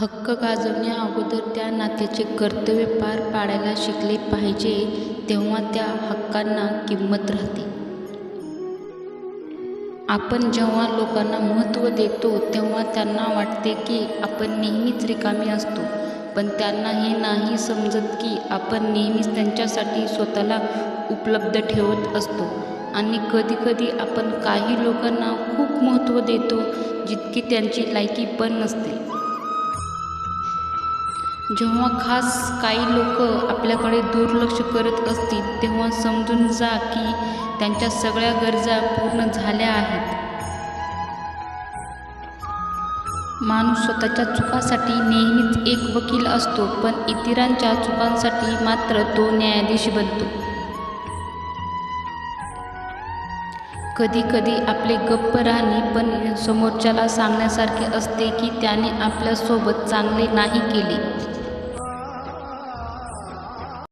हक्क गाजवण्या अगोदर त्या नात्याचे कर्तव्य पार पाडायला शिकले पाहिजे तेव्हा त्या हक्कांना किंमत राहते. आपण जेव्हा लोकांना महत्त्व देतो तेव्हा त्यांना वाटते की आपण नेहमीच रिकामी असतो. पण त्यांना हे नाही समजत की आपण नेहमीच त्यांच्यासाठी स्वतःला उपलब्ध ठेवत असतो. आणि कधीकधी आपण काही लोकांना खूप महत्त्व देतो जितकी त्यांची लायकी पण नसते. जेव्हा खास काही लोक आपल्याकडे दुर्लक्ष करत असतील तेव्हा समजून जा की त्यांच्या सगळ्या गरजा पूर्ण झाल्या आहेत. माणूस स्वतःच्या चुकासाठी नेहमीच एक वकील असतो पण इतरांच्या चुकांसाठी मात्र तो न्यायाधीश बनतो. कधी कधी आपले गप्प राहणे पण समोरच्याला सांगण्यासारखे असते की त्याने आपल्यासोबत चांगले नाही केले.